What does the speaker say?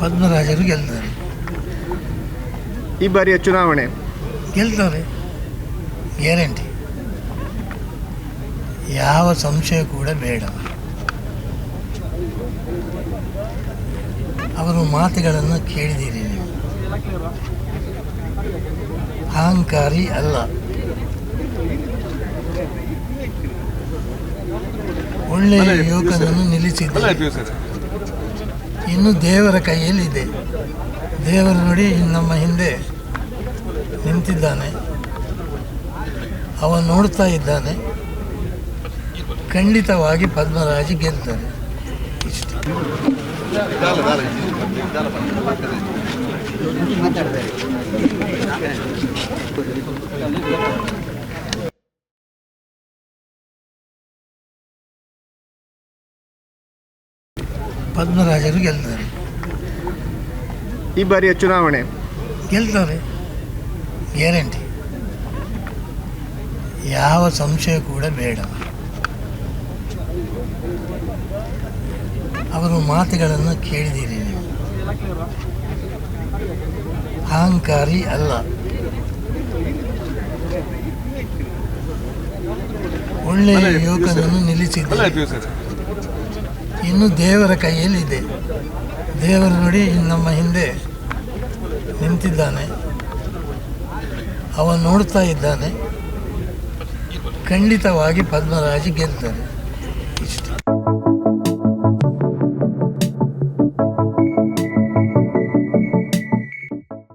ಪದ್ಮರಾಜರು ಗೆಲ್ತಾರೆ. ಈ ಬಾರಿಯ ಚುನಾವಣೆ? ಗೆಲ್ತಾರೆ. ಗ್ಯಾರಂಟಿ. ಯಾವ ಸಂಶಯ ಕೂಡ ಬೇಡ. ಅವರ ಮಾತುಗಳನ್ನು ಕೇಳಿದ್ದೀರಿ ನೀವು. ಅಹಂಕಾರಿ ಅಲ್ಲ. ಒಳ್ಳೆಯ ಯುವಕನನ್ನು ನಿಲ್ಲಿಸಿದ್ದಾರೆ. ಇನ್ನು ದೇವರ ಕೈಯಲ್ಲಿದೆ. ದೇವರು ನೋಡಿ ನಮ್ಮ ಹಿಂದೆ ನಿಂತಿದ್ದಾನೆ. ಅವನು ನೋಡ್ತಾ ಇದ್ದಾನೆ. ಖಂಡಿತವಾಗಿ ಪದ್ಮರಾಜ್ ಗೆಲ್ತಾನೆ ಪದ್ಮರಾಜರು ಗೆಲ್ತಾರೆ. ಈ ಬಾರಿಯ ಚುನಾವಣೆ. ಗೆಲ್ತಾರೆ. ಗ್ಯಾರಂಟಿ. ಯಾವ ಸಂಶಯ ಕೂಡ ಬೇಡ. ಅವರು ಮಾತುಗಳನ್ನು ಕೇಳಿದ್ದೀರಿ ನೀವು. ಅಹಂಕಾರಿ ಅಲ್ಲ. ಒಳ್ಳೆಯ ಯುವಕನನ್ನು ನಿಲ್ಲಿಸಿದ್ದಾರೆ. ಇನ್ನು ದೇವರ ಕೈಯಲ್ಲಿದೆ. ದೇವರು ನೋಡಿ ನಮ್ಮ ಹಿಂದೆ ನಿಂತಿದ್ದಾನೆ. ಅವನು ನೋಡ್ತಾ ಇದ್ದಾನೆ. ಖಂಡಿತವಾಗಿ ಪದ್ಮರಾಜ ಗೆಲ್ತಾನೆ ಇಷ್ಟು.